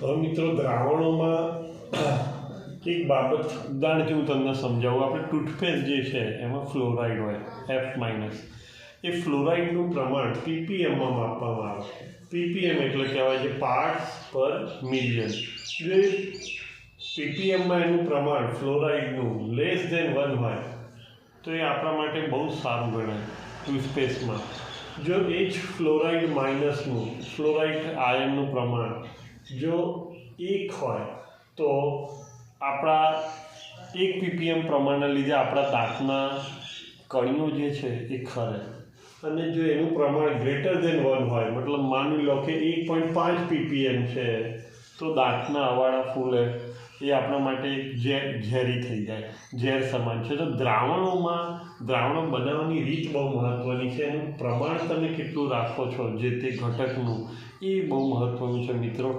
હવે મિત્રો, દ્રાવણોમાં એક બાબત ઉદાહરણથી હું તમને સમજાવું? આપણે ટૂથપેસ્ટ જે છે, એમાં ફ્લોરાઇડ હોય એફ માઇનસ એ ફ્લોરાઇડનું પ્રમાણ પીપીએમમાં માપવામાં આવે પીપીએમ એટલે કહેવાય છે પાર્ટ્સ પર મિલિયન જે પીપીએમમાં એનું પ્રમાણ ફ્લોરાઇડનું લેસ ધેન વન હોય, તો એ આપણા માટે બહુ સારું ગણાય ટૂથપેસ્ટમાં. જો એ જ ફ્લોરાઇડ માઇનસનું ફ્લોરાઇડ આયનનું પ્રમાણ જો એક હોય તો આપણા એક પીપીએમ પ્રમાણના લીધે આપણા દાંતના કણીઓ જે છે એ ખરે. અને જો એનું પ્રમાણ ગ્રેટર ધેન વન હોય, મતલબ માની લો કે એક પોઈન્ટ પાંચ પીપીએમ છે, તો દાંતના અવાળા ફૂલે, એ આપણા માટે ઝેર ઝેરી થઈ જાય. ઝેર સમાન છે. તો દ્રાવણોમાં, દ્રાવણો બનાવવાની રીત બહુ મહત્ત્વની છે. એનું પ્રમાણ તમે કેટલું રાખો છો, જે તે ઘટકનું, એ બહુ મહત્ત્વનું છે મિત્રો.